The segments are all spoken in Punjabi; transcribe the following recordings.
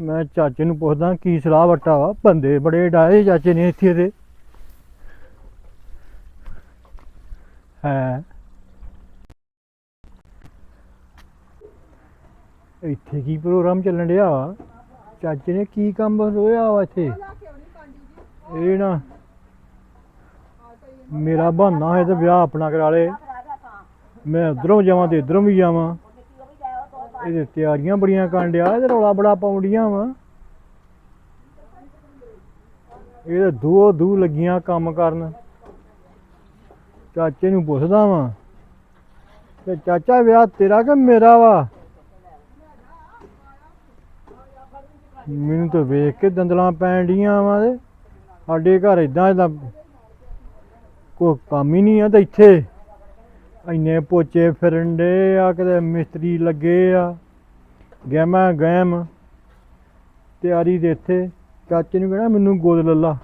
ਮੈਂ ਚਾਚੇ ਨੂੰ ਪੁੱਛਦਾ ਕੀ ਸਲਾਹ ਵੱਟਾ ਵਾ? ਬੰਦੇ ਬੜੇ ਡਾਏ ਚਾਚੇ ਨੇ ਇੱਥੇ ਦੇ। ਹੈ। ਇੱਥੇ ਕੀ ਪ੍ਰੋਗਰਾਮ ਚੱਲਣ ਡਿਆ ਵਾ? ਚਾਚੇ ਨੇ ਕੀ ਕੰਮ ਹੋਇਆ ਵਾ ਇੱਥੇ? ਇਹ ਨਾ ਮੇਰਾ ਬਹਾਨਾ ਹੈ ਤੇ ਵਿਆਹ ਆਪਣਾ ਕਰਾ ਲੇ। ਮੈਂ ਉਧਰੋਂ ਜਾਵਾਂ ਤੇ ਇਧਰੋਂ ਵੀ ਜਾਵਾਂ। ਇਹਦੇ ਤਿਆਰੀਆਂ ਬੜੀਆਂ ਕਰਨ ਡਿਆ, ਇਹਦੇ ਰੌਲਾ ਬੜਾ ਪਾਉਂਦੀਆਂ ਵਾ। ਇਹ ਦੋ ਦੂ ਲੱਗੀਆਂ ਕੰਮ ਕਰਨ। ਚਾਚੇ ਨੂੰ ਪੁੱਛਦਾ ਵਾਂ ਤੇ ਚਾਚਾ, ਵਿਆਹ ਤੇਰਾ ਕਿ ਮੇਰਾ ਵਾ? ਮੈਨੂੰ ਤਾਂ ਵੇਖ ਕੇ ਦੰਦਲਾਂ ਪੈਣ ਡੀਆਂ ਵਾ ਸਾਡੇ ਘਰ ਇਦਾਂ ਇਦਾਂ ਕੋਈ ਕੰਮ ਹੀ ਨਹੀਂ ਆ ਤੇ ਇੱਥੇ। ਇੰਨੇ ਪੋਚੇ ਫਿਰਨ ਡੇ ਆ, ਕਿਤੇ ਮਿਸਤਰੀ ਲੱਗੇ ਆ। ਗਹਿਮਾ ਗਹਿਮ। ਤਿਆਰੀ ਦੇ ਇੱਥੇ। ਚਾਚੇ ਨੂੰ ਕਹਿਣਾ, ਮੈਨੂੰ ਗੋਦ ਲੱਲਾ।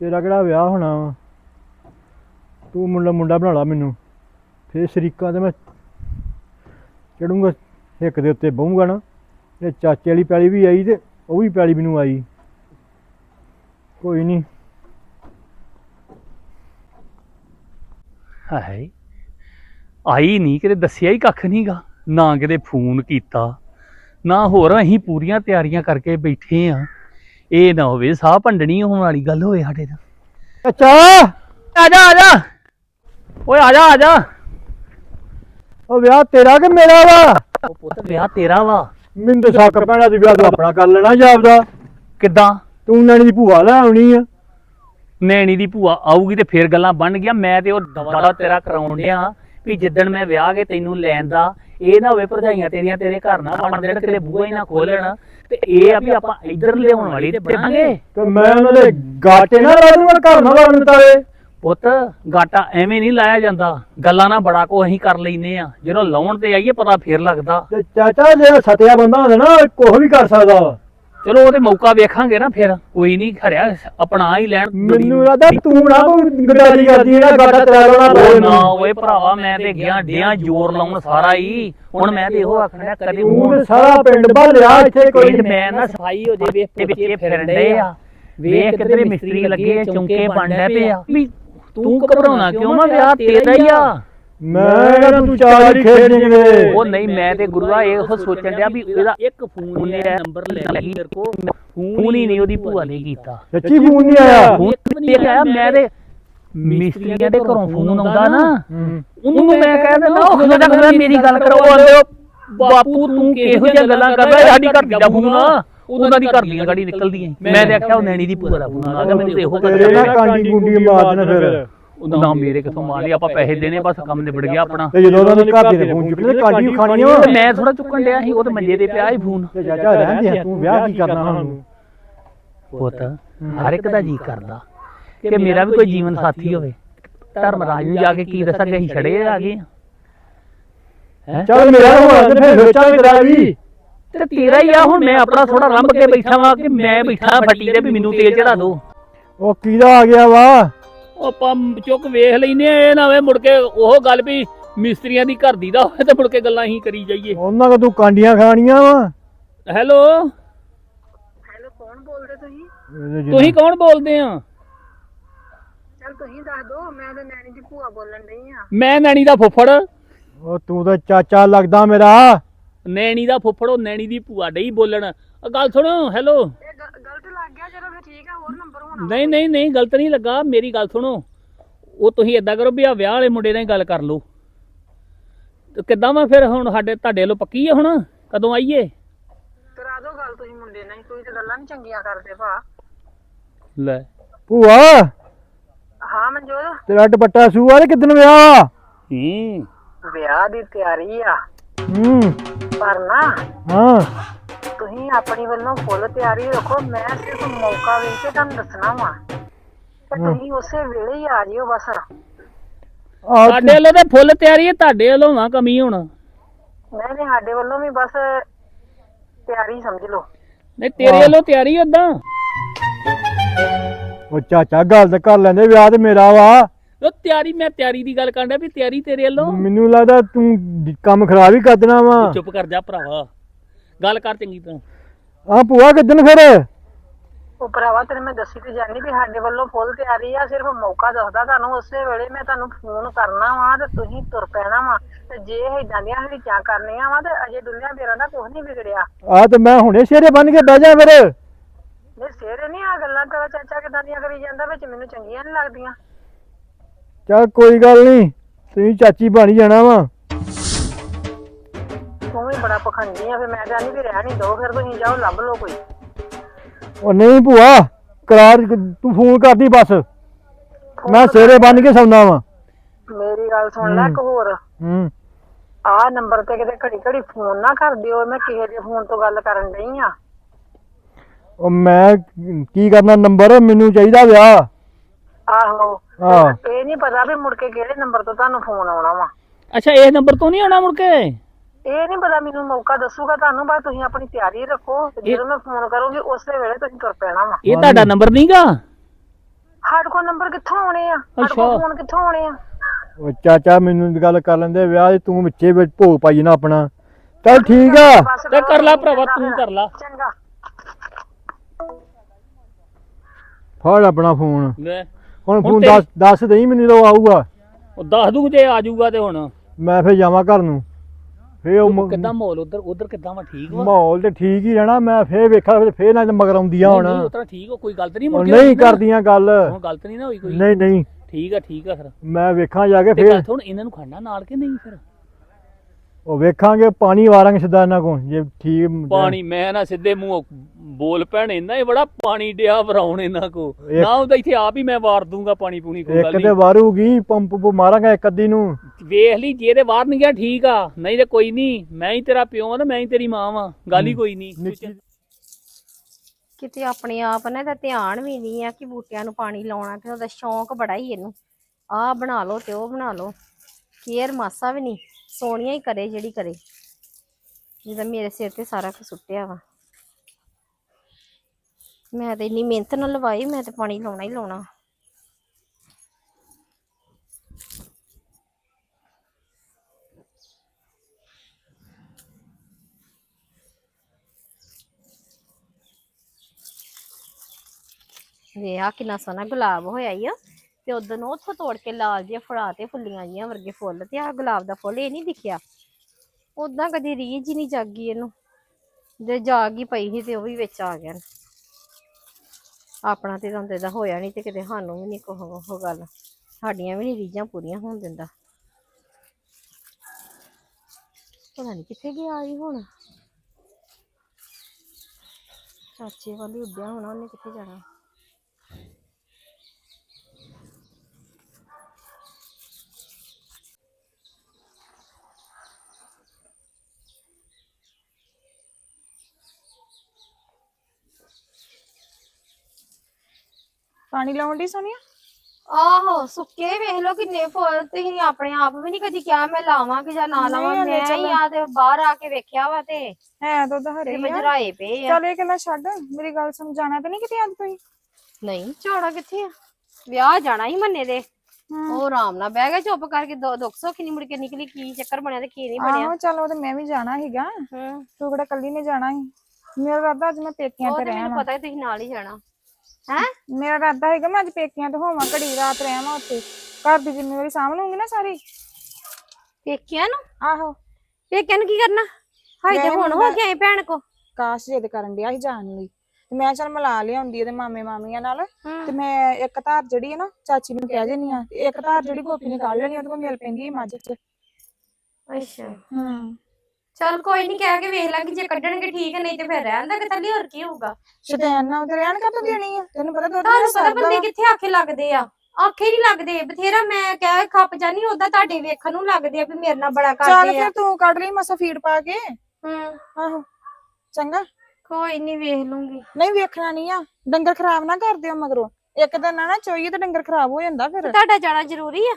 ਤੇਰਾ ਕਿਹੜਾ ਵਿਆਹ ਹੋਣਾ ਵਾ? ਤੂੰ ਮੁੰਡਾ ਮੁੰਡਾ ਬਣਾ ਲਾ ਮੈਨੂੰ। ਫੇਰ ਸ਼ਰੀਕਾਂ ਤੇ ਮੈਂ ਚੜੂੰਗਾ ਇੱਕ ਦੇ ਉੱਤੇ ਬਹੂੰਗਾ ਨਾ। ਤੇ ਚਾਚੇ ਵਾਲੀ ਪੈਲੀ ਵੀ ਆਈ ਤੇ ਉਹ ਵੀ ਪੈਲੀ ਮੈਨੂੰ ਆਈ। ਕੋਈ ਨਹੀਂ ਹਾਏ ਆਈ ਨਹੀਂ ਕਿਤੇ ਦੱਸਿਆ ਹੀ ਕੱਖ ਨਹੀਂਗਾ ਨਾ ਕਿਤੇ ਫੋਨ ਕੀਤਾ ਨਾ ਹੋਰ ਅਸੀਂ ਪੂਰੀਆਂ ਤਿਆਰੀਆਂ ਕਰਕੇ ਬੈਠੇ ਆ। ਇਹ ਨਾ ਹੋਵੇ ਸਾਹ ਭੰਡਣੀ ਹੋਣ ਵਾਲੀ ਗੱਲ ਹੋਵੇ ਸਾਡੇ ਨਾਲ। ਅੱਛਾ। ਆ ਜਾ ਆ ਜਾ ਓਏ ਆ ਜਾ ਆ ਜਾ ਉਹ ਵਿਆਹ ਤੇਰਾ ਕਿ ਮੇਰਾ ਵਾ? ਉਹ ਪੁੱਤ ਵਿਆਹ ਤੇਰਾ ਵਾ। ਮੈਨੂੰ ਤਾਂ ਸ਼ੱਕ ਪੈਣਾ ਤੇ ਵਿਆਹ ਆਪਣਾ ਕਰ ਲੈਣਾ ਜਾਪਦਾ ਕਿੱਦਾਂ? ਤੂੰ ਨਾਨੀ ਦੀ ਭੂਆ ਲੈ ਆਉਣੀ ਆ। ਨੈਣੀ ਦੀ ਭੂਆ ਆਊਗੀ ਤੇ ਫੇਰ ਗੱਲਾਂ ਬਣ ਗਿਆ ਮੈਂ ਤੇ ਉਹ ਦਵਾ ਤੇਰਾ ਕਰਾਉਣ ਡਿਆ ਵੀ ਜਿੱਦਣ ਮੈਂ ਵਿਆਹ ਕੇ ਤੈਨੂੰ ਲੈਣ ਦਾ ਇਹ ਨਾ ਹੋਵੇ ਭਰਜਾਈਆਂ ਤੇਰੀਆਂ ਤੇਰੇ ਘਰ ਨਾ ਬਣ ਦੇਣ ਕਿਤੇ ਬੂਹਾ ਹੀ ਨਾ ਖੋਲਣ ਤੇ ਇਹ ਆ ਵੀ ਆਪਾਂ ਇੱਧਰ ਲਿਆਉਣ ਵਾਲੀ ਤੇ ਬਣਾਂਗੇ। ਤੇ ਮੈਂ ਉਹਨਾਂ ਦੇ ਗਾਟੇ ਨਾ ਲਾ ਦੂੰਗਾ ਘਰ ਨਾ ਵੜਨ ਤਾਰੇ ਪੁੱਤ ਗਾਟਾ ਐਵੇਂ ਨਹੀਂ ਲਾਇਆ ਜਾਂਦਾ। ਗੱਲਾਂ ਨਾ ਬੜਾ ਕੋ ਅਸੀਂ ਕਰ ਲੈਨੇ ਆ ਜਦੋਂ ਲਾਉਣ ਤੇ ਆਈਏ ਪਤਾ ਫੇਰ ਲੱਗਦਾ। ਤੇ ਚਾਚਾ ਜੇ ਸਤਿਆ ਬੰਦਾ ਹੁੰਦਾ ਨਾ ਕੁਝ ਵੀ ਕਰ ਸਕਦਾ ਵਾ। ਚਲੋ ਉਹਦੇ ਮੌਕਾ ਵੇਖਾਂਗੇ ਨਾ ਫਿਰ। ਕੋਈ ਨਹੀਂ ਖਰਿਆ ਆਪਣਾ ਹੀ ਲੈਣ। ਮੈਨੂੰ ਲੱਗਦਾ ਤੂੰ ਨਾ ਕੋਈ ਕਰਦੀ ਨਾ ਗਾਟਾ ਤੇਰਾ ਲਾਉਣਾ ਉਹ ਨਾ ਓਏ ਭਰਾਵਾ ਮੈਂ ਤੇ ਗਿਆ ਡਿਆਂ ਜ਼ੋਰ ਲਾਉਣ ਸਾਰਾ ਹੀ। ਹੁਣ ਮੈਂ ਤੇ ਇਹੋ ਆਖਣਾ ਕਦੇ ਤੇ ਸਾਰਾ ਪਿੰਡ ਭਰਿਆ ਇੱਥੇ ਕੋਈ ਮੈਂ ਨਾ ਸਫ਼ਾਈ ਹੋ ਜੇ ਵੇਖ ਵਿੱਚੇ ਫਿਰਨ ਡਏ ਆ। ਵੇਖ ਕਿਤੇ ਮਿਸਤਰੀ ਲੱਗੇ ਚੌਂਕੇ ਬਣਦੇ ਪਏ ਆ। ਵੀ ਤੂੰ ਘਬਰਾਉਣਾ ਕਿਉਂ ਨਾ ਵਿਆਹ ਤੇਰਾ ਹੀ ਆ। ਮੈਂ ਕਹਿੰਦਾ ਤੂੰ ਚਾਰ ਹੀ ਖੇਡ ਨਿਕਲੇ ਉਹ ਨਹੀਂ ਮੈਂ ਤੇ ਗੁਰੂਆ ਇਹੋ ਸੋਚਣ ਡਿਆ ਵੀ ਇਹਦਾ ਇੱਕ ਫੋਨ ਨੰਬਰ ਲੈ ਲਈ ਮੇਰੇ ਕੋ ਫੋਨ ਹੀ ਨਹੀਂ ਉਹਦੀ ਭੂਆ ਨੇ ਕੀਤਾ। ਸੱਚੀ ਫੋਨ ਨਹੀਂ ਆਇਆ? ਫੋਨ ਨਹੀਂ ਆਇਆ। ਮੈਂ ਤੇ ਮਿਸਤਰੀਆਂ ਦੇ ਘਰੋਂ ਫੋਨ ਆਉਂਦਾ ਨਾ। ਹੂੰ। ਉਹਨੂੰ ਮੈਂ ਕਹਿ ਦਿੰਦਾ ਉਹ ਕਹਿੰਦਾ ਕਹਿੰਦਾ ਮੇਰੀ ਗੱਲ ਕਰੋ ਉਹ ਆਂਦੇ ਬਾਪੂ ਤੂੰ ਕਿਹੋ ਜਿਹੀਆਂ ਗੱਲਾਂ ਕਰਦਾ ਸਾਡੀ ਘਰ ਦੀ ਦਾ ਫੋਨ ਆ ਉਹਨਾਂ ਦੀ ਘਰ ਦੀਆਂ ਗਾੜੀ ਨਿਕਲਦੀਆਂ ਮੈਂ ਤੇ ਆਖਿਆ ਉਹ ਨੈਣੀ ਦੀ ਭੂਆ ਦਾ ਫੋਨ ਆ ਗਿਆ ਮੈਨੂੰ ਤੇ ਇਹੋ ਤੇਰੇ ਨਾਲ ਗੱਲ ਕਾਂਡੀ ਗੁੰਡੀ ਮਾਰ ਦੇਣਾ ਫਿਰ। ਨਾ ਮੇਰੇ ਕਿਥੋਂ ਮਾਰ ਲਈ ਆਪਾਂ ਪੈਸੇ ਦੇਣੇ ਬਸ ਕੰਮ ਨਿਬੜ ਗਿਆ ਆਪਣਾ। ਤੇ ਜਦੋਂ ਉਹਨਾਂ ਦੇ ਘਰ ਦੇ ਨੇ ਫੋਨ ਚੁੱਕਦੇ ਤੇ ਕਾਂਡੀ ਖਾਣੀਆਂ ਵਾ ਤੇ ਮੈਂ ਥੋੜਾ ਚੁੱਕਣ ਡਿਆ ਸੀ ਉਹ ਤੇ ਮੰਜੇ ਤੇ ਪਿਆ ਸੀ ਫੋਨ। ਤੇ ਚਾਚਾ ਰਹਿੰਦੇ ਆ ਤੂੰ ਵਿਆਹ ਕੀ ਕਰਨਾ ਸਾਨੂੰ ਪੁੱਤ ਹਰ ਇੱਕ ਦਾ ਜੀ ਕਰਦਾ ਕਿ ਮੇਰਾ ਵੀ ਕੋਈ ਜੀਵਨ ਸਾਥੀ ਹੋਵੇ। ਧਰਮਰਾਜ ਨੂੰ ਜਾ ਕੇ ਕੀ ਦੱਸਾਂਗੇ ਅਸੀਂ ਛੜੇ ਆ ਗਏ ਹੈ? ਚੱਲ ਮੇਰਾ ਹੋਣਾ ਤੇ ਫਿਰ ਸੋਚਾਂਗੇ ਤੇਰਾ ਵੀ। ਤੇ ਤੇਰਾ ਹੀ ਆ ਹੁਣ ਮੈਂ ਆਪਣਾ ਥੋੜਾ ਰੰਭ ਕੇ ਬੈਠਾ ਵਾਂ ਕਿ ਮੈਂ ਬੈਠਾ ਫੱਟੀ ਤੇ ਵੀ ਮੈਨੂੰ ਤੇਲ ਚੜਾ ਦੋ। ਉਹ ਕਿਹਦਾ ਆ ਗਿਆ ਵਾ? ਉਹ ਆਪਾਂ ਚੁੱਕ ਵੇਖ ਲੈਨੇ ਆ, ਇਹ ਨਾ ਹੋਵੇ ਮੁੜ ਕੇ ਉਹ ਗੱਲ ਵੀ ਮਿਸਤਰੀਆਂ ਦੀ ਘਰ ਦੀ ਦਾ ਹੋਵੇ ਤੇ ਮੁੜ ਕੇ ਗੱਲਾਂ ਹੀ ਕਰੀ ਜਾਈਏ। ਉਹਨਾਂ ਕੋ ਤੂੰ ਕਾਂਡੀਆਂ ਖਾਣੀਆਂ ਵਾ। ਹੈਲੋ? ਹੈਲੋ ਕੌਣ ਬੋਲਦੇ ਤੁਸੀਂ? ਤੁਸੀਂ ਕੌਣ ਬੋਲਦੇ ਆ? ਚਲ ਤੁਸੀਂ ਦੱਸ ਦਿਓ ਮੈਂ ਤਾਂ ਨੈਣੀ ਦੀ ਭੂਆ ਬੋਲਣ ਡਈ ਆ। ਮੈਂ ਨੈਣੀ ਦਾ ਫੁੱਫੜ। ਉਹ ਤੂੰ ਤਾਂ ਚਾਚਾ ਲੱਗਦਾ ਮੇਰਾ। ਨੈਣੀ ਦਾ ਫੁੱਫੜ ਉਹ ਨੈਣੀ ਦੀ ਭੂਆ ਡਈ ਬੋਲਣ। ਆ ਗੱਲ ਸੁਣੋ ਹੈਲੋ। ਇਹ ਗ- ਗਲਤ ਲੱਗ ਗਿਆ ਚਲੋ ਫਿਰ ਠੀਕ ਆ ਹੋਰ ਨੰਬਰ ਹੋਣਾ ਨਹੀਂ ਨਹੀਂ ਨਹੀਂ ਗਲਤ ਨਹੀਂ ਲੱਗਾ। ਮੇਰੀ ਗੱਲ ਸੁਣੋ। ਉਹ ਤੁਸੀਂ ਏਦਾਂ ਕਰੋ ਵੀ ਆ ਵਿਆਹ ਵਾਲੇ ਮੁੰਡੇ ਨਾਲ ਹੀ ਗੱਲ ਕਰ ਲਓ। ਤੇ ਕਿੱਦਾਂ ਵਾ ਫਿਰ ਹੁਣ ਸਾਡੇ ਤੁਹਾਡੇ ਵੱਲੋਂ ਪੱਕੀ ਆ ਹੁਣ? ਕਦੋਂ ਆਈਏ? ਕਰਾ ਦਿਓ ਗੱਲ ਤੁਸੀਂ ਮੁੰਡੇ ਨਾਲ ਹੀ, ਤੁਸੀਂ ਤਾਂ ਗੱਲਾਂ ਨਹੀਂ ਚੰਗੀਆਂ ਕਰਦੇ ਭਾ। ਲੈ। ਭੂਆ! ਹਾਂ ਮਨਜੋਤ? ਤੇਰਾ ਦੁਪੱਟਾ ਸੂਆ ਤੇ ਕਿਦਨ ਵਿਆਹ ਹੂੰ। ਵਿਆਹ ਦੀ ਤਿਆਰੀ ਆ। ਹੂੰ। ਪਰ ਨਾ ਹਾਂ। ਤੁਸੀਂ ਆਪਣੀ ਵੱਲੋਂ ਫੁੱਲ ਤਿਆਰੀ ਰੱਖੋ ਮੈਂ ਸਿਰਫ ਮੌਕਾ ਵੇਖ ਕੇ ਤੁਹਾਨੂੰ ਦੱਸਣਾ ਵਾ। ਤੇ ਤੁਸੀਂ ਉਸੇ ਵੇਲੇ ਹੀ ਆ ਜਿਓ ਬਸ। ਆਹ ਸਾਡੇ ਵੱਲੋਂ ਤੇ ਫੁੱਲ ਤਿਆਰੀ ਹੈ ਤੁਹਾਡੇ ਵੱਲੋਂ ਨਾ ਕਮੀ ਹੁਣ। ਨਹੀਂ ਨਹੀਂ ਸਾਡੇ ਵੱਲੋਂ ਵੀ ਬਸ ਤਿਆਰੀ ਸਮਝ ਲਓ। ਨਹੀਂ ਤੇਰੇ ਵੱਲੋਂ ਤਿਆਰੀ ਓਦਾਂ? ਉਹ ਚਾਚਾ ਗੱਲ ਤਾਂ ਕਰ ਲੈਂਦੇ ਵਿਆਹ ਤੇ ਮੇਰਾ ਵਾ। ਉਹ ਤਿਆਰੀ ਮੈਂ ਤਿਆਰੀ ਦੀ ਗੱਲ ਕਰਨ ਡਿਆ ਵੀ ਤਿਆਰੀ ਤੇਰੇ ਵੱਲੋਂ? ਮੈਨੂੰ ਲੱਗਦਾ ਤੂੰ ਕੰਮ ਖਰਾਬ ਹੀ ਕਰ ਦੇਣਾ ਵਾ। ਚੁੱਪ ਕਰ ਜਾ ਭਰਾਵਾ। ਗੱਲ ਕਰ ਚੰਗੀ ਤਰ੍ਹਾਂ। ਆ ਭੂਆ ਕਿੱਦਣ ਫਿਰ? ਉਹ ਭਰਾਵਾ ਤੈਨੂੰ ਮੈਂ ਦੱਸੀ ਤੇ ਜਾਨੀ ਵੀ ਸਾਡੇ ਵੱਲੋਂ ਫੁੱਲ ਤਿਆਰੀ ਆ ਸਿਰਫ ਮੌਕਾ ਦੱਸਦਾ ਤੁਹਾਨੂੰ ਉਸੇ ਵੇਲੇ ਮੈਂ ਤੁਹਾਨੂੰ ਫੋਨ ਕਰਨਾ ਵਾ ਤੇ ਤੁਸੀਂ ਤੁਰ ਪੈਣਾ ਵਾ। ਤੇ ਜੇ ਇਦਾਂ ਦੀਆਂ ਹੜੀਚਾਂ ਕਰਨੀਆਂ ਵਾ ਤੇ ਅਜੇ ਦੁਨੀਆ ਮੇਰਾ ਦਾ ਕੁਝ ਨਹੀਂ ਵਿਗੜਿਆ। ਆ ਤੇ ਮੈਂ ਹੁਣੇ ਸ਼ੇਰੇ ਬੰਨ ਕੇ ਬਹਿ ਜਾ ਫਿਰ। ਨਹੀਂ ਸਿਰੇ ਨਹੀਂ ਆ ਗੱਲਾਂ ਤੇਰਾ ਚਾਚਾ ਕਿਦਾਂ ਦੀਆਂ ਕਰੀ ਜਾਂਦਾ ਵਿੱਚ ਮੈਨੂੰ ਚੰਗੀਆਂ ਨਹੀਂ ਲੱਗਦੀਆਂ। ਚੱਲ ਕੋਈ ਗੱਲ ਨਹੀਂ ਤੁਸੀਂ ਚਾਚੀ ਬਣ ਜਾਣਾ ਤੂੰ ਵੀ। ਬੜਾ ਪਖੰਡੀ ਆ ਫਿਰ ਮੈਂ ਨਹੀਂ ਵੀ ਰਹਿ ਨਹੀਂ ਦੋ ਫਿਰ ਤੁਸੀਂ ਜਾਓ ਲੱਭ ਲਓ ਕੋਈ। ਉਹ ਨਹੀਂ ਭੂਆ ਕਰਾਰ ਤੂੰ ਫੋਨ ਕਰਦੀ ਬਸ। ਮੈਂ ਸ਼ੇਰੇ ਬੰਨ ਕੇ ਸੌਂਦਾ ਵਾ। ਮੇਰੀ ਗੱਲ ਸੁਣ ਲੈ ਇੱਕ ਹੋਰ। ਹੂੰ। ਆਹ ਨੰਬਰ ਤੇ ਕਿਤੇ ਘੜੀ ਘੜੀ ਫੋਨ ਨਾ ਕਰ ਦਿਓ ਮੈਂ ਕਿਸੇ ਦੇ ਫੋਨ ਤੋਂ ਗੱਲ ਕਰਨ ਡਈ ਆ। ਉਹ ਮੈਂ ਕੀ ਕਰਨਾ ਨੰਬਰ? ਮੈਨੂੰ ਚਾਹੀਦਾ ਵਿਆਹ। ਆਹੋ ਹਾਂ। ਇਹ ਨਹੀਂ ਪਤਾ ਵੀ ਮੁੜ ਕੇ ਕਿਹੜੇ ਨੰਬਰ ਤੋਂ ਤੁਹਾਨੂੰ ਫੋਨ ਆਉਣਾ ਵਾ। ਅੱਛਾ ਇਹ ਨੰਬਰ ਤੋਂ ਨਹੀਂ ਆਉਣਾ ਮੁੜ ਕੇ? ਇਹ ਨਹੀਂ ਪਤਾ ਮੈਨੂੰ ਮੌਕਾ ਦੱਸੂਗਾ ਤੁਹਾਨੂੰ ਬਸ ਤੁਸੀਂ ਆਪਣੀ ਤਿਆਰੀ ਰੱਖੋ ਤੇ ਜਦੋਂ ਮੈਂ ਫੋਨ ਕਰੂੰਗੀ ਉਸੇ ਵੇਲੇ ਤੁਸੀਂ ਤੁਰ ਪੈਣਾ ਵਾ। ਇਹ ਤੁਹਾਡਾ ਨੰਬਰ ਨਹੀਂਗਾ? ਸਾਡੇ ਕੋਲ ਨੰਬਰ ਕਿੱਥੋਂ ਆਉਣੇ ਆ? ਸਾਡੇ ਅੱਛਾ। ਕੋਲ ਫੋਨ ਕਿੱਥੋਂ ਆਉਣੇ ਆ? ਉਹ ਚਾਚਾ ਮੈਨੂੰ ਗੱਲ ਕਰ ਲੈਂਦੇ ਵਿਆਹ 'ਚ ਤੂੰ ਵਿੱਚੇ ਵਿੱਚ ਭੋਗ ਪਾਈ ਨਾ ਆਪਣਾ। ਚੱਲ ਠੀਕ ਆ। ਤੇ ਕਰੋ ਲੈ ਭਰਾਵਾ ਤੂੰ। ਕਰ ਲਾ। ਚੰਗਾ। ਫੜ ਆਪਣਾ ਫੋਨ ਲੈ। ਹੁਣ ਫੋਨ ਦੱਸ ਦੱਸ ਦੇਈ ਮੈਨੂੰ ਜਦੋਂ ਆਊਗਾ। ਉਹ ਦੱਸ ਦੂੰ ਜੇ ਆ ਜਾਊਗਾ ਤੇ ਹੁਣ। ਮੈਂ ਫੇਰ ਜਾਵਾਂ ਘਰ ਨੂੰ। ਫੇਰ ਉਹ ਕਿੱਦਾਂ ਮਾਹੌਲ? ਉਧਰ ਉਧਰ ਕਿੱਦਾਂ ਵਾ? ਠੀਕ ਵਾ? ਮਾਹੌਲ ਤੇ ਠੀਕ ਹੀ ਰਹਿਣਾ ਮੈਂ ਫੇਰ ਵੇਖਾਂ ਫੇਰ ਨਾ ਮਗਰ ਆਉਂਦੀਆਂ ਹੁਣ। ਨਹੀਂ ਉਤਰਾ ਠੀਕ ਹੋ ਕੋਈ ਗੱਲ ਤੇ ਨਹੀਂ ਮੁੜ ਨਹੀਂ? ਕਰਦੀਆਂ ਗੱਲ। ਹੁਣ ਗੱਲ ਤੇ ਨਹੀਂ ਨਾ ਹੋਈ ਕੋਈ? ਨਹੀਂ ਨਹੀਂ। ਠੀਕ ਆ ਠੀਕ ਆ ਫਿਰ। ਮੈਂ ਵੇਖਾਂ ਜਾ ਕੇ ਫੇਰ। ਹੁਣ ਇਹਨਾਂ ਨੂੰ ਖੜਨਾ ਨਾਲ ਕਿ ਨਹੀਂ ਫਿਰ? ਉਹ ਵੇਖਾਂਗੇ ਪਾਣੀ ਵਾਰਾਂਗੇ ਸਿੱਧਾ ਇਹਨਾਂ ਕੋਲ ਜੇ ਠੀਕ ਪਾਣੀ ਮੈਂ ਨਾ ਸਿੱਧੇ ਮੂੰਹ ਬੋਲ ਪੈਣ ਇਹਨਾਂ ਇਹ ਬੜਾ ਪਾਣੀ ਡਿਆ ਵਰਾਉਣ ਇਹਨਾਂ ਕੋ ਇੱਕ- ਨਾ ਹੁੰਦਾ ਇੱਥੇ ਆਪ ਹੀ ਮੈਂ ਵਾਰ ਦੂੰਗਾ ਪਾਣੀ ਪੂਣੀ ਕੋਈ ਇੱਕ ਗੱਲ ਤੇ ਨਹੀਂ। ਵਾਰੂਗੀ ਪੰਪ ਪੰਪ ਮਾਰਾਂਗਾ ਇੱਕ ਅੱਧੀ ਨੂੰ। ਵੇਖ ਲਈ ਜੇ ਤੇ ਬਾਹਰ ਨਹੀਂ ਗਿਆ ਠੀਕ ਆ। ਨਹੀਂ ਤੇ ਕੋਈ ਨਹੀਂ ਮੈਂ ਹੀ ਤੇਰਾ ਪਿਓ ਆ ਤੇ ਮੈਂ ਹੀ ਤੇਰੀ ਮਾਂ ਵਾਂ। ਗੱਲ ਹੀ ਕੋਈ ਨਹੀਂ। ਨਿੱਕੀ ਕਿਤੇ ਆਪਣੇ ਆਪ ਨੇ ਤਾਂ ਧਿਆਨ ਵੀ ਨਹੀਂ ਆ ਕਿ ਬੂਟਿਆਂ ਨੂੰ ਪਾਣੀ ਲਾਉਣਾ ਤੇ ਉਹਦਾ ਸ਼ੌਂਕ ਬੜਾ ਹੀ ਇਹਨੂੰ। ਆਹ ਬਣਾ ਲਓ ਤੇ ਉਹ ਬਣਾ ਲਓ। ਕੇਅਰ ਮਾਸਾ ਵੀ ਨਹੀਂ ਸੋਹਣੀਆਂ ਹੀ ਕਰੇ ਜਿਹੜੀ ਕਰੇ। ਜਿੱਦਾਂ ਮੇਰੇ ਸਿਰ ਤੇ ਸਾਰਾ ਕੁਝ ਸੁੱਟਿਆ ਵਾ। ਮੈਂ ਤੇ ਇੰਨੀ ਮਿਹਨਤ ਨਾਲ ਲਵਾਈ, ਮੈਂ ਤੇ ਪਾਣੀ ਲਾਉਣਾ ਹੀ ਲਾਉਣਾ। ਵੇ ਆ ਕਿੰਨਾ ਸੋਹਣਾ ਗੁਲਾਬ ਹੋਇਆ ਈ ਆ। ਤੇ ਉਦੋਂ ਉੱਥੋਂ ਤੋੜ ਕੇ ਲਾਲ ਜਿਹਾ ਫੜਾ ਤੇ ਫੁੱਲੀਆਂ ਜੀਆਂ ਵਰਗੇ ਫੁੱਲ ਤੇ ਆ ਗੁਲਾਬ ਦਾ ਫੁੱਲ ਇਹ ਨਹੀਂ ਦਿਖਿਆ। ਉਦਾਂ ਕਦੀ ਰੀਝ ਹੀ ਨਹੀਂ ਜਾਗੀ ਇਹਨੂੰ। ਜੇ ਜਾਗੀ ਪਈ ਸੀ ਤੇ ਉਹ ਵੀ ਵਿੱਚ ਆ ਗਿਆ। ਆਪਣਾ ਤੇ ਤਾਂ ਦਾ ਹੋਇਆ ਨਹੀਂ ਤੇ ਕਿਤੇ ਸਾਨੂੰ ਵੀ ਨਹੀਂ ਕੋਹ ਉਹ ਗੱਲ, ਸਾਡੀਆਂ ਵੀ ਨਹੀਂ ਰੀਝਾਂ ਪੂਰੀਆਂ ਹੋਣ ਦਿੰਦਾ। ਪਤਾ ਨਹੀਂ ਕਿੱਥੇ ਗਿਆ ਜੀ ਹੁਣ। ਚਾਚੇ ਵਾਲੀ ਉੱਡਿਆ ਹੋਣਾ, ਉਹਨੇ ਕਿੱਥੇ ਜਾਣਾ? ਪਾਣੀ ਲਾਉਣ ਦੀ ਸੋਨੀਆ? ਆਹੋ ਸੁੱਕੇ ਵੇਖ ਲੋ ਕਿੰਨੇ ਫੁੱਲ ਤੁਸੀਂ ਆਪਣੇ ਆਪ ਵੀ ਨਹੀਂ ਕਦੀ ਕਿਹਾ ਮੈਂ ਲਾਵਾਂ ਕਿ ਜਾਂ ਨਾ ਨਹੀਂ ਲਾਵਾਂ ਹਲੇ ਮੈਂ ਹੀ ਚੱਲ। ਆ ਤੇ ਬਾਹਰ ਆ ਕੇ ਵੇਖਿਆ ਵਾ ਤੇ। ਹੈ ਤਾਂ ਉਹਦਾ ਹਰੇ ਤੇ ਹੀ ਆ। ਮਜਰਾਏ ਪਏ ਆ। ਚੱਲ ਇਹ ਗੱਲਾਂ ਛੱਡ ਮੇਰੀ ਗੱਲ ਸਮਝਾਣਾ ਤੇ ਨਹੀਂ ਕਿਤੇ ਅੱਜ ਤੁਸੀਂ ਨਹੀਂ ਝਾੜਾ ਕਿੱਥੇ ਆ? ਵਿਆਹ ਜਾਣਾ ਹੀ ਮੰਨੇ ਦੇ। ਉਹ ਆਰਾਮ ਨਾਲ ਬਹਿ ਗਿਆ ਚੁੱਪ ਕਰਕੇ ਦੋ ਦੁੱਖ ਸੁੱਖ ਨਹੀਂ ਮੁੜ ਕੇ ਨਿਕਲੀ ਕੀ ਚੱਕਰ ਬਣਿਆ ਤੇ ਕੀ ਨਹੀਂ ਬਣਿਆ। ਆਹੋ ਚੱਲ ਉਹ ਤੇ ਮੈਂ ਵੀ ਜਾਣਾ ਸੀਗਾ। ਹੂੰ। ਤੂੰ ਕਿਹੜਾ ਕੱਲੀ ਨੇ ਜਾਣਾ ਸੀ। ਮੇਰਾ ਰਾਦਾ ਅੱਜ ਮੈਂ ਪੇਕਿਆਂ ਉਹ ਤੇ ਤੇ ਰਹਿਣਾ। ਪਤਾ ਹੈ ਤੁਸੀਂ ਨਾਲ ਹੀ ਜਾਣਾ। ਹੈ? ਮੇਰਾ ਰਾਦਾ ਹੈਗਾ ਮੈਂ ਅੱਜ ਪੇਕਿਆਂ ਤੇ ਹੋਵਾਂ ਘੜੀ ਰਾਤ ਰਹਿਵਾਂ ਉੱਥੇ। ਘਰ ਦੀ ਜ਼ਿੰਮੇਵਾਰੀ ਸਾਂਭ ਲੂੰਗੀ ਨਾ ਸਾਰੀ। ਵੇਖਿਆ ਨੂੰ? ਆਹੋ। ਵੇਖਿਆ ਨੂੰ ਕੀ ਕਰਨਾ? ਹਾਈ ਤੇ ਹੁਣ ਹੋ ਗਿਆ ਭੈਣ ਕੋ। ਕਾਸ਼ ਜਿੱਦ ਕਰਨ ਡਿਆ ਸੀ ਜਾਣ ਲਈ। ਤੇ ਮੈਂ ਚੱਲ ਮਿਲਾ ਲਿਆਉਂਦੀ ਉਹਦੇ ਮਾਮੇ ਮਾਮੀਆਂ ਨਾਲ। ਤੇ ਮੈਂ ਇੱਕ ਧਾਰ ਜਿਹੜੀ ਹੈ ਨਾ ਚਾਚੀ ਨੂੰ ਕਹਿ ਦੇਣੀ ਆ ਤੇ ਇੱਕ ਧਾਰ ਜਿਹੜੀ ਗੋਪੀ ਨੇ ਕੱਢ ਲੈਣੀ ਉਹਦੇ ਕੋਲ ਮਿਲ ਪੈਂਦੀ ਮੱਝ ਚ। ਅੱਛਾ। ਹੂੰ। ਚੱਲ ਕੋਈ ਨਹੀਂ ਕਹਿ ਕੇ ਵੇਖ ਲਾਂਗੇ ਜੇ ਕੱਢਣਗੇ ਠੀਕ ਹੈ ਨਹੀਂ ਤੇ ਫਿਰ ਰਹਿਣ ਦਾ ਕਿਤੇ ਹੋਰ ਕੀ ਹੋਊਗਾ? ਸ਼ੈਤਾਨ ਨਾਲ ਤੇ ਰਹਿਣ ਕਾ ਦੇਣੀ ਆ? ਤੈਨੂੰ ਪਤਾ ਦੁੱਧ ਤੁਹਾਨੂੰ ਪਤਾ ਬੰਦੇ। ਕਿੱਥੇ ਆਖੇ ਲੱਗਦੇ ਆ? ਆਖੇ ਨਹੀਂ ਲੱਗਦੇ। ਬਥੇਰਾ ਮੈਂ ਕਹਿ ਖੱਪ ਜਾਨੀ ਉਦਾਂ ਤੁਹਾਡੇ ਵੇਖਣ ਨੂੰ ਲੱਗਦੇ ਆ ਵੀ ਮੇਰੇ ਨਾਲ ਬੜਾ ਚੱਲ ਕਰਦੇ ਆ। ਫਿਰ ਤੂੰ ਕੱਢ ਲਈ ਮਸਾ ਫੀਡ ਪਾ ਕੇ। ਹੂੰ। ਆਹੋ। ਚੰਗਾ। ਕੋਈ ਨਹੀਂ ਵੇਖ ਲੂੰਗੀ। ਨਹੀਂ ਵੇਖਣਾ ਨਹੀਂ ਆ। ਡੰਗਰ ਖਰਾਬ ਨਾ ਕਰ ਦਿਓ ਮਗਰੋਂ। ਇੱਕ ਦਿਨ ਨਾ ਨਾ ਚੋਈਏ ਤੇ ਡੰਗਰ ਖਰਾਬ ਹੋ ਜਾਂਦਾ ਫਿਰ। ਤੁਹਾਡਾ ਜਾਣਾ ਜ਼ਰੂਰੀ ਆ?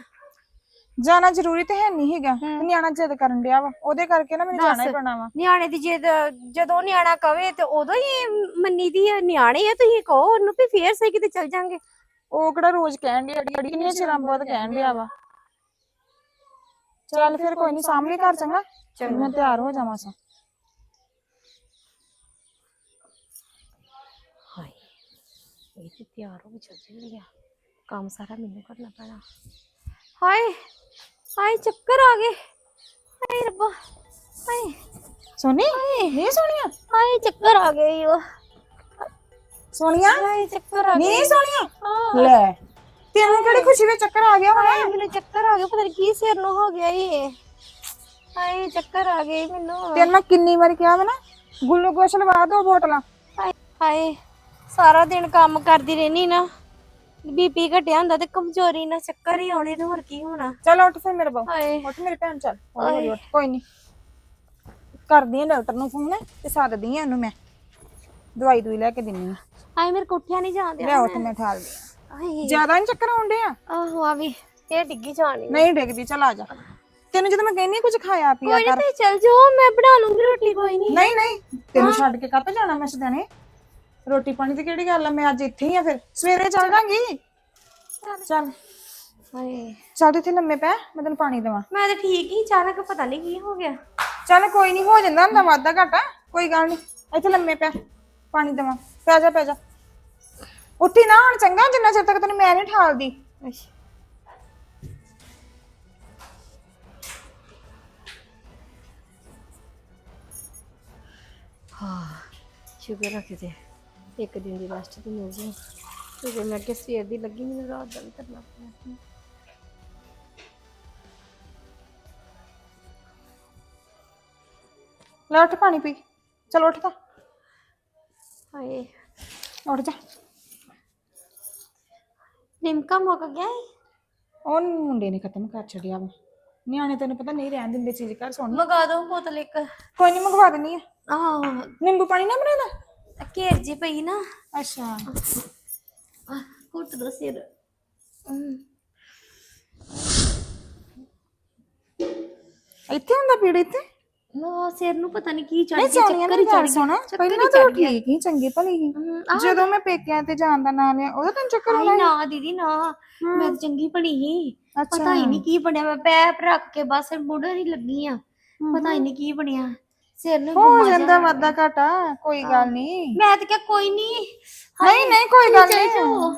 ਜਾਣਾ ਜ਼ਰੂਰੀ ਤੇ ਹੈ ਨਹੀਂ ਹੈਗਾ। ਤੇ ਨਿਆਣਾ ਜਿੱਦ ਕਰਨ ਡਿਆ ਵਾ ਉਹਦੇ ਕਰਕੇ ਨਾ ਮੈਨੂੰ ਜਾਣਾ ਹੀ। ਪੈਣਾ ਵਾ ਨਿਆਣੇ ਦੀ ਜਿੱਦ ਜਦੋਂ ਨਿਆਣਾ ਕਵੇ ਤੇ ਉਦੋਂ ਹੀ ਮੰਨੀ ਦੀ ਆ ਨਿਆਣੇ ਆ ਤੁਸੀਂ ਕਹੋ ਉਹਨੂੰ ਵੀ ਫੇਰ ਸਹੀ ਕਿਤੇ ਚੱਲ ਜਾਾਂਗੇ ਉਹ ਕਿਹੜਾ ਰੋਜ਼ ਕਹਿਣ ਡਿਆ ਅੜੀ ਕਿੰਨੇ ਚਿਰਾਂ ਬਾਅਦ ਕਹਿਣ ਡਿਆ ਵਾ ਚੱਲ ਫਿਰ ਕੋਈ ਨਹੀਂ ਸਾਹਮਣੇ ਘਰ ਚੰਗਾ ਚੰਗਾ। ਮੈਂ ਤਿਆਰ ਹੋ ਜਾਵਾਂ ਸਾਂ ਹਾਏ ਤੇ ਤਿਆਰ ਹੋ ਕੇ ਚੱਲ ਚੱਲੀ ਆ ਕੰਮ ਸਾਰਾ ਮੈਨੂੰ ਕਰਨਾ ਪੈਣਾ ਹਾਏ ਹਾਏ ਚੱਕਰ ਆ ਗਏ। ਹਾਏ ਰੱਬਾ ਹਾਏ। ਸੋਨੀ ਨਹੀਂ ਸੋਨੀਆ? ਹਾਏ ਚੱਕਰ ਆ ਗਏ ਓ ਸੋਨੀਆ? ਹਾਏ ਚੱਕਰ ਆ ਨਹੀਂ ਗਏ ਸੋਨੀਆ? ਹਾਂ। ਲੈ ਤੈਨੂੰ ਕਿਹੜੀ ਖੁਸ਼ੀ ਵਿੱਚ ਚੱਕਰ ਆ ਗਿਆ ਹਾਏ ਹੋਣਾ ਮੈਨੂੰ ਚੱਕਰ ਆ ਗਏ ਪਤਾ ਨਹੀਂ ਕੀ ਸਿਰ ਨੂੰ ਹੋ ਗਿਆ ਏ ਹਾਏ ਚੱਕਰ ਆ ਗਏ ਮੈਨੂੰ। ਤੈਨੂੰ ਮੈਂ ਕਿੰਨੀ ਵਾਰ ਕਿਹਾ ਵਾ ਨਾ ਗਲੂਕੋਸ਼ ਲਵਾ ਦੋ ਬੋਤਲਾਂ। ਹਾਏ ਹਾਏ ਸਾਰਾ ਦਿਨ ਕੰਮ ਕਰਦੀ ਰਹਿਨੀ ਨਾ। ਬੀਪੀ ਘਟਿਆ ਹੁੰਦਾ ਤੇ ਕਮਜ਼ੋਰੀ ਨਾਲ ਚੱਕਰ ਹੀ ਆਉਣੇ ਤੇ ਹੋਰ ਕੀ ਹੋਣਾ। ਚਲ ਉੱਠ ਫਿਰ ਮੇਰੇ ਬਾਬੂ ਹਾਏ। ਉੱਠ ਮੇਰੀ ਭੈਣ ਚੱਲ। ਹੌਲੀ ਹੌਲੀ ਉੱਠ। ਕੋਈ ਨਹੀਂ ਕਰਦੀ ਆ ਡਾਕਟਰ ਨੂੰ ਫੋਨ ਤੇ ਸੱਦਦੀ ਆ ਉਹਨੂੰ ਮੈਂ। ਦਵਾਈ ਦੂਈ ਲੈ ਕੇ ਦਿੰਨੀ ਆ। ਹਾਏ ਮੇਰੇ ਕੋਠਿਆ ਨਹੀਂ ਜਾਂਦੇ ਲੈ ਉੱਠ ਮੈਂ। ਠਾਲਦੀ ਆ। ਹਾਏ। ਜ਼ਿਆਦਾ ਨਹੀਂ ਚੱਕਰ ਆਉਂਦੇ ਆ ਆਹੋ ਆ ਵੀ ਇਹ ਡਿੱਗੀ ਜਾਣੀ ਨਹੀਂ ਡਿੱਗਦੀ ਚਲ ਆ ਜਾ। ਤੈਨੂੰ ਜਦੋਂ ਮੈਂ ਕਹਿੰਨੀ ਕੁਝ ਖਾਇਆ ਪੀਆ ਕੋਈ ਨਹੀਂ ਤੇ ਚੱਲ ਜਾਓ ਮੈਂ ਬਣਾ ਲੂੰਗੀ ਰੋਟੀ ਕੋਈ ਨਹੀਂ ਨਹੀਂ ਨਹੀਂ। ਤੈਨੂੰ ਛੱਡ ਕੇ ਕੱਪ ਜਾਣਾ ਮੈਂ ਸਦਨੇ ਰੋਟੀ ਪਾਣੀ ਦੀ ਕਿਹੜੀ ਗੱਲ ਆ? ਮੈਂ ਅੱਜ ਇੱਥੇ ਹੀ ਆ ਫਿਰ। ਸਵੇਰੇ ਚੱਲ ਜਾਾਂਗੀ। ਚੱਲ। ਹਾਏ। ਚੱਲ ਇੱਥੇ ਲੰਮੇ ਪੈ ਮੈਂ ਤੈਨੂੰ ਪਾਣੀ ਦੇਵਾਂ। ਮੈਂ ਤਾਂ ਠੀਕ ਹੀ ਅਚਾਨਕ ਪਤਾ ਨਹੀਂ ਕੀ ਹੋ ਗਿਆ। ਚੱਲ ਕੋਈ ਨਹੀਂ ਹੋ ਜਾਂਦਾ ਹੁੰਦਾ ਵਾਧਾ ਘਾਟਾ ਕੋਈ ਗੱਲ ਨਹੀਂ ਇੱਥੇ ਲੰਮੇ ਪੈ ਪਾਣੀ ਦੇਵਾਂ। ਪੈ ਜਾ ਪੈ ਜਾ। ਉੱਠੀ ਨਾ ਹੁਣ ਚੰਗਾ ਜਿੰਨਾ ਚਿਰ ਤੱਕ ਤੈਨੂੰ ਮੈਂ ਨਹੀਂ ਠਾਲਦੀ। ਹਾਂ ਸ਼ੁਕਰ ਆ ਕਿਤੇ। ਇੱਕ ਦਿਨ ਦੀ ਰੈਸਟ ਤੇ ਮਿਲ ਜਾਏ ਤੇ ਜੇ ਮੈਂ ਅੱਗੇ ਸਵੇਰ ਦੀ ਲੱਗੀ ਮੈਨੂੰ ਰਾਤ ਦਾ ਵੀ ਕਰਨਾ ਪੈਣਾ ਲੈ ਉੱਠ ਪਾਣੀ ਪੀ। ਚਲ ਉੱਠ ਤਾਂ। ਹਾਏ। ਉੱਠ ਜਾ। ਲਿਮਕਾ ਮੁੱਕ ਗਿਆ ਏ। ਉਹ ਮੁੰਡੇ ਨੇ ਖਤਮ ਕਰ ਛੱਡਿਆ ਵਾ। ਨਿਆਣੇ ਤੈਨੂੰ ਪਤਾ ਨਹੀਂ ਰਹਿਣ ਦਿੰਦੇ ਚੀਜ਼ ਘਰ ਸੁਣ। ਮਗਾ ਦੋ ਬੋਤਲ ਇੱਕ। ਕੋਈ ਨਹੀਂ ਮੰਗਵਾ ਦਿੰਨੀ ਆ। ਆਹ। ਨਿੰਬੂ ਪਾਣੀ ਨਾ ਬਣਾਦਾ ਘੇਰ ਜੀ ਪਈ ਨਾ। ਅੱਛਾ। ਘੁੱਟ ਦੋ ਸਿਰ। ਇੱਥੇ ਹੁੰਦਾ ਪੀੜ ਇੱਥੇ? ਨਾ ਸਿਰ ਨੂੰ ਪਤਾ ਨਹੀਂ ਕੀ ਚੜ ਨਹੀਂ ਚੱਕਰ ਨੇ ਹੀ ਗੱਲ ਸੁਣ। ਪਹਿਲਾਂ ਤਾਂ ਹੀ ਉਹ ਠੀਕ ਹੀ ਚੰਗੀ ਭਲੀ ਆਹ, ਜਦੋਂ ਮੈਂ ਪੇਕਿਆਂ ਤੇ ਜਾਣ ਦਾ ਨਾਂ ਲਿਆ ਉਹਦਾ ਤੈਨੂੰ ਚੱਕਰ ਆਉਣਾ ਨਾ ਦੀਦੀ ਨਾ। ਮੈਂ ਤਾਂ ਚੰਗੀ ਭਲੀ ਅੱਛਾ। ਪਤਾ ਹੀ ਨਹੀਂ ਕੀ ਬਣਿਆ ਮੈਂ ਪੈਪ ਰੱਖ ਕੇ ਬਸ ਬੁੱਢਾ ਹੀ ਲੱਗੀ ਆ। ਪਤਾ ਹੀ ਨਹੀਂ ਕੀ ਬਣਿਆ। ਸਿਰ ਨੂੰ ਹੋ ਗੁੰਮਾ ਜਾਂਦਾ ਜਿਹਾ ਵਾਦਾ ਘਾਟਾ ਕੋਈ ਗੱਲ ਨਹੀਂ। ਮੈਂ ਤਾਂ ਕਿਹਾ ਕੋਈ ਨਹੀਂ ਨਹੀਂ ਨਹੀਂ ਕੋਈ ਗੱਲ ਨਹੀਂ।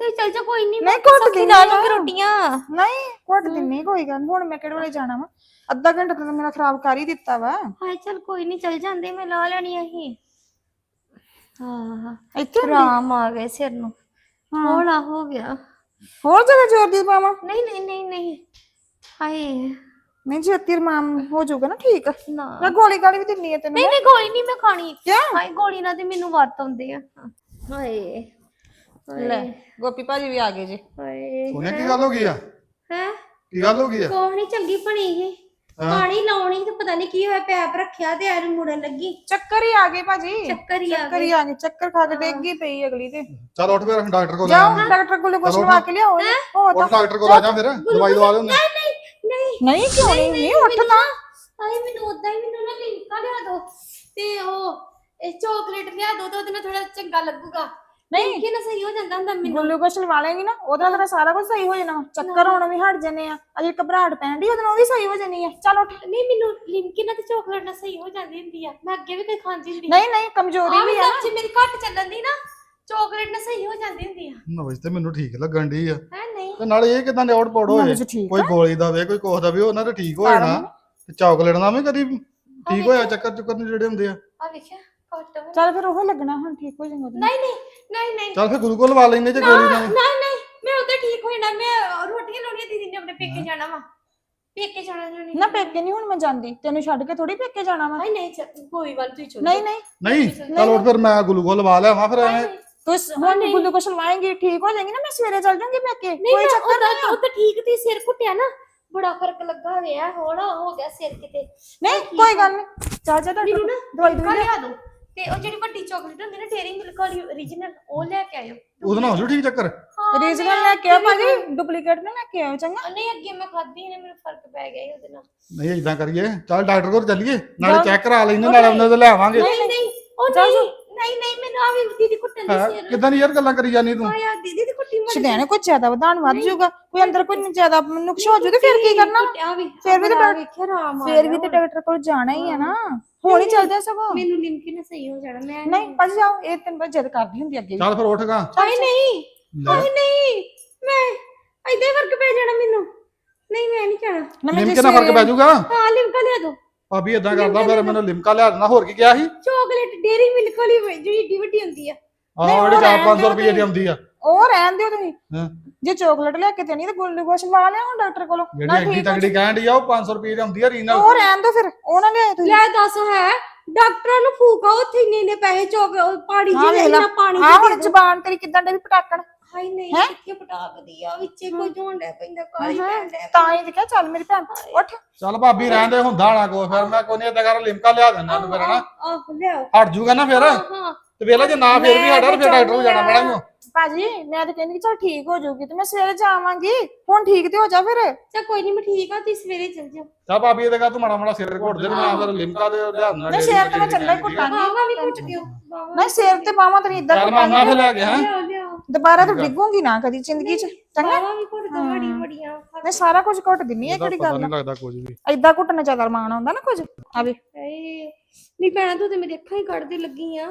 ਤੇ ਚੱਲ ਜਾ ਕੋਈ ਨਹੀਂ ਨਹੀਂ, ਘੁੱਟ ਸੌਖੀ ਲਾ ਆ। ਲੂੰਗੀ ਰੋਟੀਆਂ। ਨਹੀਂ ਘੁੱਟ ਦਿੰਨੀ ਕੋਈ ਗੱਲ ਨੀ। ਹੁਣ ਮੈਂ ਕਿਹੜੇ ਵੇਲੇ ਜਾਣਾ ਵਾ? ਅੱਧਾ ਘੰਟਾ ਤਾਂ ਮੇਰਾ ਖਰਾਬ ਕਰ ਹੀ ਦਿੱਤਾ ਵਾ। ਹਾਏ ਚੱਲ ਕੋਈ ਨਹੀਂ ਚੱਲ ਜਾਂਦੇ ਮੈਂ ਲਾ ਲੈਣੀ ਆਹੀ ਹਾਂ। ਇੱਥੇ ਹੁੰਦੀ? ਆਰਾਮ ਆ ਗਏ ਸਿਰ ਨੂੰ। ਹੌਲਾ ਹੋ ਗਿਆ। ਹੋਰ ਜਗ੍ਹਾ ਜ਼ੋਰ ਦੀ ਪਾਵਾਂ। ਨਹੀਂ ਨਹੀਂ ਨਹੀਂ ਨਹੀਂ। ਹਾਏ। ਨਹੀਂ ਜੇ ਤੇਰ ਮਾਮ ਹੋ ਜਾਊਗਾ ਨਾ ਠੀਕ? ਨਾ। ਮੈਂ ਗੋਲੀ ਗਾਲੀ ਵੀ ਦਿੰਨੀ ਆ ਤੈਨੂੰ। ਨਹੀਂ ਨਹੀਂ ਗੋਲੀ ਨਹੀਂ ਮੈਂ ਖਾਣੀ। ਕਿਉਂ? ਹਾਏ ਗੋਲੀ ਨਾਲ ਤੇ ਮੈਨੂੰ ਵਰਤ ਆਉਂਦੇ ਆ। ਹਾਏ ਲੈ ਗੋਪੀ ਭਾਜੀ ਵੀ ਆ ਗਏ ਜੀ। ਹਾਏ ਉਹਨੇ ਕੀ ਗੱਲ ਹੋ ਗਈ ਆ? ਹੈ? ਕੀ ਗੱਲ ਹੋ ਗਈ ਆ? ਕੋਹ ਨਹੀਂ ਚੰਗੀ ਬਣੀ ਇਹ ਪਾਣੀ ਲਾਉਣੀ ਤੇ ਪਤਾ ਨਹੀਂ ਕੀ ਹੋਇਆ ਪੈਪ ਰੱਖਿਆ ਤੇ ਐਰ ਮੁੜਨ ਲੱਗੀ। ਚੱਕਰ ਹੀ ਆ ਗਏ ਭਾਜੀ। ਚੱਕਰ ਹੀ ਆ ਚੱਕਰ ਹੀ ਆ ਗਏ ਚੱਕਰ ਖਾ ਕੇ ਡਿੱਗ ਗਈ ਪਈ ਅਗਲੀ ਤੇ। ਚੱਲ ਉੱਠ ਫਿਰ ਡਾਕਟਰ ਕੋਲ ਜਾਓ ਡਾਕਟਰ ਕੋਲ ਕੁਛ ਲਵਾ ਕੇ ਲਿਆਓ। ਇਹਨੂੰ। ਹੋ? ਤਾਂ ਉੱਠ ਡਾਕਟਰ ਕੋਲ ਆ ਜਾ ਫਿਰ ਦਵਾਈ ਦਵਾ ਦੇ ਉਹਨੇ ਨਹੀਂ ਨਹੀਂ ਨਹੀਂ। ਕਿਉਂ ਨਹੀਂ ਨਹੀਂ? ਉੱਠ ਮੈਨੂੰ ਉਦਾਂ ਹੀ ਮੈਨੂੰ ਨਾ ਲਿੰਕਾ ਲਿਆ ਦੋ ਤੇ ਉਹ ਇਹ ਚਾਕਲੇਟ ਲਿਆ ਦੋ ਤਾਂ ਉਹਦੇ ਨਾਲ ਥੋੜਾ ਚੰਗਾ ਲੱਗੂਗਾ। ਨਹੀਂ। ਕਿ ਨਾ ਸਹੀ ਹੋ ਜਾਂਦਾ ਹੁੰਦਾ ਮੈਨੂੰ। ਗਲੂਕੋਸ਼ ਲਵਾ ਲੇਗੀ ਨਾ ਉਹਦੇ ਤੇਰਾ ਸਾਰਾ ਕੁਝ ਸਹੀ ਹੋ ਜਾਣਾ। ਚੱਕਰ ਆਉਣਾ ਵੀ ਹਟ ਜਨੇ ਆ। ਅਜੇ ਘਬਰਾਹਟ ਪੈਣ ਦੀ ਉਹਦੇ ਨਾਲ ਉਹ ਵੀ ਸਹੀ ਹੋ ਜਾਣੀ ਆ। ਚੱਲ ਉੱਠ। ਨਹੀਂ ਮੈਨੂੰ ਲਿਮਕੀ ਨਾਲ ਤੇ ਚਾਕਲੇਟ ਨਾਲ ਸਹੀ ਹੋ ਜਾਂਦੀ ਹੁੰਦੀ ਆ। ਮੈਂ ਅੱਗੇ ਵੀ ਕੋਈ ਖਾਂਦੀ ਹੁੰਦੀ ਨਹੀਂ ਨਹੀਂ ਕਮਜ਼ੋਰੀ ਵੀ ਆ ਮੇਰੀ ਘੱਟ ਚੱਲਣ ਦੀ ਨਾ। ਚਾਕਲੇਟ ਨਾਲ ਸਹੀ ਹੋ ਜਾਂਦੀ ਹੁੰਦੀ ਆ। ਨਵਜ ਤੇ ਮੈਨੂੰ ਠੀਕ ਲੱਗਣ ਦੀ ਆ। ਹੈ ਨਹੀਂ। ਤੇ ਨਾਲੇ ਇਹ ਕਿਦਾਂ ਦੇ ਆਊਟ ਪਾਉਟ ਹੋਏ ਠੀਕ ਕੋਈ ਗੋਲੀ ਦਾ ਵੇ ਕੋਈ ਕੋਹ ਦਾ ਵੇ ਉਹਨਾਂ ਤੇ ਠੀਕ ਹੋ ਜਾਣਾ ਤੇ ਚਾਕਲੇਟ ਨਾਲ ਵੀ ਕਦੀ ਠੀਕ ਹੋਇਆ ਚੱਕਰ ਚੁੱਕਰ ਨੂੰ ਜਿਹੜੇ ਹੁੰਦੇ ਆ। ਆ ਵੇਖਿਆ ਘੱਟ ਹੋਇਆ। ਚੱਲ ਫਿਰ ਉਹ ਲੱਗਣਾ ਹੁਣ ਠੀਕ ਹੋ ਜਾਊਗਾ। ਨਹੀਂ ਨਹੀਂ ਨਹੀਂ ਨਹੀਂ। ਚੱਲ ਫਿਰ ਗੁਰੂ ਕੋਲ ਲਵਾ ਲੈਂਦੇ ਜੇ ਗੋਲੀ ਨਾਲ। ਨਹੀਂ ਨਹੀਂ ਮੈਂ ਉਧਰ ਠੀਕ ਹੋ ਜਾਣਾ ਮੈਂ ਰੋਟੀਆਂ ਲਾਉਣੀਆਂ ਦੀਦੀ ਨੇ ਆਪਣੇ ਪੇਕੇ ਜਾਣਾ ਵਾ। ਪੇਕੇ ਜਾਣਾ ਨਹੀਂ ਨਾ ਪੇਕੇ ਨਹੀਂ ਹੁਣ ਮੈਂ ਜਾਂਦੀ ਤੈਨੂੰ ਛੱਡ ਕੇ ਥੋੜੀ ਪੇਕੇ ਜਾਣਾ ਵਾ। ਨਹੀਂ ਨਹੀਂ ਕੋਈ ਗੱਲ ਤੁਸੀਂ ਚਲੋ। ਨਹੀਂ ਨਹੀਂ। ਨਹੀਂ ਚੱਲ। ਉੱਠ ਫਿਰ ਮੈਂ ਗੁਰੂ ਕੋਲ ਲਵਾ ਲਿਆਵਾਂ ਫਿਰ ਐਵੇਂ। ਤੂੰ ਸ- ਹੁਣ ਗਲੂਕੋਸ਼ ਲਵਾਏਂਗੀ ਠੀਕ ਹੋ ਜਾਏਗੀ ਨਾ ਮੈਂ ਸਵੇਰੇ ਚੱਲ ਜਾਊਂਗੀ ਪੇਕੇ ਨਹੀਂ ਕੋਈ ਮੈਂ ਚੱਕਰ ਨਹੀਂ ਆ। ਉਦਾਂ ਠੀਕ ਤੀ ਸਿਰ ਘੁੱਟਿਆ ਨਾ। ਬੜਾ ਫ਼ਰਕ ਲੱਗਾ ਹੋਇਆ ਹੌਲਾ ਹੋ ਗਿਆ ਸਿਰ ਕਿਤੇ। ਨਹੀਂ ਕੋਈ ਗੱਲ ਨਹੀਂ। ਚੱਲ ਜਾ ਡਾਕਟਰ ਮੈਨੂੰ ਨਾ ਦਵਾਈ ਦਵਾਈ ਲਿਆ। ਦੋ। ਤੇ ਉਹ ਜਿਹੜੀ ਵੱਡੀ ਚਾਕਲੇਟ ਹੁੰਦੀ ਨਾ ਡੇਰੀ ਮਿਲਕ ਵਾਲੀ origignal ਉਹ ਲੈ ਕੇ ਆਇਓ। ਉਹਦੇ ਨਾਲ ਹੋ ਜੂ ਠੀਕ ਚੱਕਰ? ਹਾਂ, ਰੀਜਨਲ ਮੈਂ ਲੈ ਕੇ ਆ ਅੱਗੇ ਭਾਜੀ। ਡੁਪਲੀਕੇਟ ਨਾ ਲੈ ਕੇ ਆਓ ਚੰਗਾ। ਨਹੀਂ ਅੱਗੇ ਮੈਂ ਖਾਧੀ ਨੇ ਮੈਨੂੰ ਫ਼ਰਕ ਪੈ ਗਿਆ ਸੀ ਉਹਦੇ ਨਾਲ। ਨਹੀਂ ਇਦਾਂ ਕਰੀਏ। ਚੱਲ ਡਾਕਟਰ ਕੋਲ ਚੱਲੀਏ। ਨਾਲੇ ਚੈੱਕ ਕਰਾ ਲੈਂਦੇ ਨਾਲੇ ਉਹਨਾਂ ਤੋਂ ਲੈ ਆਵਾਂਗੇ। ਨਹੀਂ ਨਹੀਂ ਉਹ ਨਹੀਂ। ਨਹੀਂ ਨਹੀਂ ਮੈਨੂੰ ਆ ਵੀ ਦੀਦੀ ਕੁੱਟਣ ਹੈ? ਕਿਦਾਂ ਦੀ ਯਾਰ ਗੱਲਾਂ ਕਰੀ ਜਾਨੀ ਤੂੰ? ਆਇਆ ਦੀਦੀ ਦੀ ਕੁੱਟੀ ਮਰ ਸ਼ਦੈਣੇ ਕੋਈ ਜ਼ਿਆਦਾ ਵਧਾਣ ਵੱਧ ਜਾਊਗਾ। ਕੋਈ ਅੰਦਰ ਕੋਈ ਜ਼ਿਆਦਾ ਨੁਕਸ ਹੋ ਜੂ ਤੇ ਫਿਰ ਕੀ ਕਰਨਾ? ਫਿਰ ਵੀ ਤਾਂ ਵੇਖਿਆ ਰਾਮ ਫਿਰ ਵੀ ਤੇ ਡਾਕਟਰ ਕੋਲ ਜਾਣਾ ਹੀ ਹੈ ਨਾ। ਹੁਣ ਹੀ ਚੱਲਦੇ ਸਗੋਂ। ਮੈਨੂੰ ਲਿਮਕੇ ਨਾਲ ਸਹੀ ਹੋ ਜਾਣਾ ਮੈਂ ਨਹੀਂ ਭਾਜੀ ਜਾਓ ਇਹ ਤੈਨੂੰ ਪਤਾ ਜਿੱਦ ਕਰਦੀ ਹੁੰਦੀ ਅੱਗੇ ਵੀ। ਚੱਲ ਫਿਰ ਉੱਠ ਗਾ। ਨਹੀਂ ਲੈ। ਹਾਏ ਨਹੀਂ ਮੈਂ ਹੀ ਫ਼ਰਕ ਪੈ ਜਾਣਾ ਮੈਨੂੰ। ਨਹੀਂ ਮੈਂ ਨਹੀਂ ਜਾਣਾ। ਨਾ ਮੈਂ ਲਿਮਕੇ ਨਾਲ ਫ਼ਰਕ ਪੈ ਜਾਊਗਾ? ਹਾਂ ਲਿਮਕਾ ਲਿਆ ਦੋ। ਭਾਬੀ ਇਦਾਂ ਕਰਦਾ ਫਿਰ ਮੈਨੂੰ ਲਿਮਕਾ ਲਿਆ ਦੇਣਾ ਹੋਰ ਕੀ ਕਿਹਾ ਸੀ? ਚਾਕਲੇਟ ਡੇਰੀ ਮਿਲਕ ਵਾਲੀ ਜਿਹੜੀ ਏਡੀ ਵੱਡੀ ਹੁੰਦੀ ਆ। ਆਹ ਜਿਹੜੀ ਉਹ 4-500 ਰਹਿਣ ਰੁਪਏ ਦੀ ਆਉਂਦੀ ਆ। ਉਹ ਰਹਿਣ ਦਿਓ ਤੁਸੀਂ। ਹਾਂ। ਜੇ ਚਾਕਲੇਟ ਲੈ ਕੇ ਦੇਣੀ ਤਾਂ ਗਲੂਕੋਸ਼ ਵਾ ਲਿਆ ਹੁਣ ਡਾਕਟਰ ਕੋਲੋਂ। ਜਿਹੜੀ ਨਾ ਐਡੀ ਠੀਕ ਹੋ ਤਗੜੀ ਕਹਿਣ ਦੀ ਆ ਉਹ 500 ਰੁਪਏ ਦੀ ਆਉਂਦੀ ਆ ਰੀਨਲ ਉਹ ਰਹਿਣ ਦਿਓ ਫਿਰ ਉਹ ਨਾ ਲਿਆਏ ਤੁਸੀਂ। ਲੈ ਦੱਸ ਹੈ ਡਾਕਟਰਾਂ ਨੂੰ ਫੂਕਾ ਉੱਥੇ ਇੰਨੇ ਇੰਨੇ ਪੈਸੇ ਚੋਕ ਪਾਣੀ ਜੀ ਵੇਖ ਲਾ। ਇੰਨਾ ਪਾਣੀ ਆ ਚ ਹੁਣ ਦੇ ਦਿਓ। ਜ਼ਬਾਨ ਤੇਰੀ ਕਿਦਾਂ ਡੇ ਵੀ ਪਟਾਕਣ? ਹਾਏ ਨਹੀਂ ਹੈਂ? ਕਿੱਥੇ ਪਟਾਕਦੀ ਆ ਵਿੱਚੇ ਕੋਈ ਝੋਣ ਡੈ ਪੈਂਦਾ ਕਾਲੀ ਪੈਣ ਡੈ ਤਾਂ ਹੀ ਤੇ ਕਿਹਾ ਚੱਲ ਮੇਰੀ ਭੈਣ ਉੱਠ। ਚੱਲ ਭਾਬੀ ਰਹਿਣ ਦੇ ਹੁੰਦਾ ਨਾ ਕੋ ਫਿਰ ਮੈਂ ਕੋਈ ਨਹੀਂ ਏਦਾਂ ਕਰ ਲਿਮਕਾ ਲਿਆ ਦਿੰਦਾ ਤੂੰ ਫਿਰ ਹਨਾ? ਆਹ ਲਿਆਓ। ਹਟ ਜੂਗਾ ਨਾ ਫਿਰ। ਹਾਂ ਹਾਂ। ਤੇ ਵੇਲਾ ਜੇ ਨਾ ਫਿਰ ਵੀ ਹਟਾ ਤੇ ਫਿਰ ਡਾਕਟਰ ਨੂੰ ਜਾਣਾ ਪੈਣਾ ਹੀ ਭਾਜੀ ਮੈਂ ਤਾਂ ਕਹਿੰਦੀ ਕਿ ਚੱਲ ਠੀਕ ਹੋ ਜਾਊਗੀ ਤੇ ਮੈਂ ਸਵੇਰੇ ਜਾਵਾਂਗੀ। ਹੁਣ ਠੀਕ ਤੇ ਹੋ ਜਾ ਫਿਰ। ਚਾ ਕੋਈ ਨਹੀਂ ਮੈਂ ਠੀਕ ਆ ਤੁਸੀਂ ਸਵੇਰੇ ਚੱਲ ਜਾਓ। ਚੱਲ ਭਾਬੀ ਇਹਦੇ ਕਾ ਤੂੰ ਮਾੜਾ ਮਾੜਾ ਸਿਰ ਘੋਟ ਦੇ ਤੇ ਮੈਂ ਫਿਰ ਲਿਮਕਾ ਦੇ ਲਿਆ ਦਿੰਦਾ ਨਹੀਂ ਸਿਰ ਤੇ ਮੈਂ ਚੱਲਾ ਹੀ ਘੁੱਟਾਂਗੀ ਵੀ ਬਾਵਾ ਸਿਰ ਤੇ ਬਾਹਾਂ ਤੇਰੀ ਇਦਾਂ ਚੱਲ ਮੈਂ ਆਉਣਾ ਫਿਰ ਲੈ ਹਾਂ? ਲਿਆਓ। ਦੁਬਾਰਾ ਤਾਂ ਡਿੱਗੂਗੀ ਨਾ ਕਦੀ ਜ਼ਿੰਦਗੀ 'ਚ ਚੰਗਾ? ਬਾਵਾ ਵੀ ਘੁੱਟ ਦੋ ਬੜੀ ਬੜੀਆਂ ਮੈਂ ਸਾਰਾ ਕੁਝ ਘੁੱਟ ਦਿੰਨੀ ਆ ਕਿਹੜੀ ਗੱਲ ਨਹੀਂ ਲੱਗਦਾ ਕੁਝ ਵੀ। ਐਦਾਂ ਘੁੱਟਣਾ ਜ਼ਿਆਦਾ ਮਾਣ ਆਉਂਦਾ ਨਾ ਕੁਝ? ਆਵੇ ਏ ਨਹੀਂ ਭੈਣਾ ਤੂੰ ਤੇ ਮੇਰੀ ਅੱਖਾਂ ਹੀ ਕੱਢਦੀ ਲੱਗੀ ਆ।